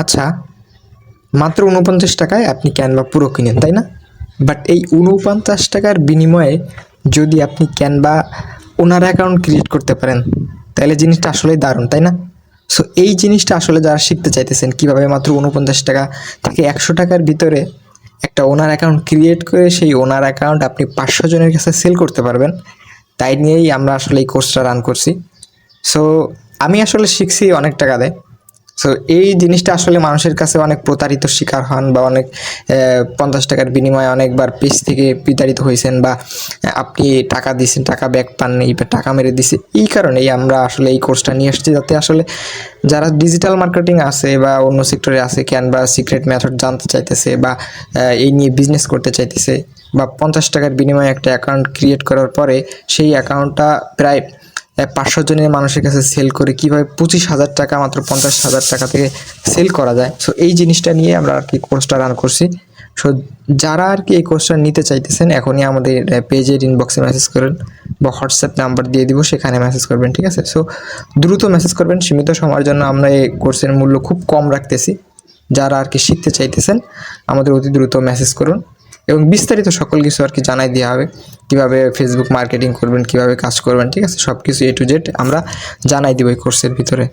আচ্ছা মাত্র উনপঞ্চাশ টাকায় আপনি ক্যানভা পুরো কিনেন, তাই না? বাট এই উনপঞ্চাশ টাকার বিনিময়ে যদি আপনি ক্যানভা ওনার অ্যাকাউন্ট ক্রিয়েট করতে পারেন, তাহলে জিনিসটা আসলেই দারুণ, তাই না? সো এই জিনিসটা আসলে যারা শিখতে চাইতেছেন, কীভাবে মাত্র উনপঞ্চাশ টাকা থেকে একশো টাকার ভিতরে একটা ওনার অ্যাকাউন্ট ক্রিয়েট করে সেই ওনার অ্যাকাউন্ট আপনি পাঁচশো জনের কাছে সেল করতে পারবেন, তাই নিয়েই আমরা আসলে এই কোর্সটা রান করছি। সো আমি আসলে শিখছি অনেক টাকা দেয় সো এই জিনিসটা আসলে মানুষের কাছে অনেক প্রতারিত শিকার হন বা অনেক পঞ্চাশ টাকার বিনিময়ে অনেকবার পেজ থেকে বিতাড়িত হয়েছেন বা আপনি টাকা দিয়েছেন, টাকা ব্যাক পাননি বা টাকা মেরে দিছে এই কারণেই আমরা আসলে এই কোর্সটা নিয়ে এসেছি যাতে আসলে যারা ডিজিটাল মার্কেটিং আছে বা অন্য সেক্টরে আছে ক্যানভা সিক্রেট মেথড জানতে চাইতেছে বা এই নিয়ে বিজনেস করতে চাইতেছে বা পঞ্চাশ টাকার বিনিময়ে একটা অ্যাকাউন্ট ক্রিয়েট করার পরে সেই অ্যাকাউন্টটা প্রায় পাঁচশো জনের মানুষের কাছে সেল করে কীভাবে পঁচিশ হাজার টাকা, মাত্র পঞ্চাশ হাজার টাকা থেকে সেল করা যায়। সো এই জিনিসটা নিয়ে আমরা আর কি কোর্সটা রান করছি। সো যারা আর কি এই কোর্সটা নিতে চাইতেছেন, এখনই আমাদের পেজের ইনবক্সে মেসেজ করেন বা হোয়াটসঅ্যাপ নাম্বার দিয়ে দিব, সেখানে মেসেজ করবেন, ঠিক আছে? সো দ্রুত মেসেজ করবেন, সীমিত সময়ের জন্য আমরা এই কোর্সের মূল্য খুব কম রাখতেছি। যারা আর কি শিখতে চাইতেছেন, আমাদের অতি দ্রুত মেসেজ করুন। এবং বিস্তারিত সকল কিছু আর কি জানাই দেওয়া হবে। কীভাবে ফেসবুক মার্কেটিং করবেন, কীভাবে কাজ করবেন, ঠিক আছে? সব কিছু এ টু জেড আমরা জানাই দিব এই কোর্সের ভিতরে।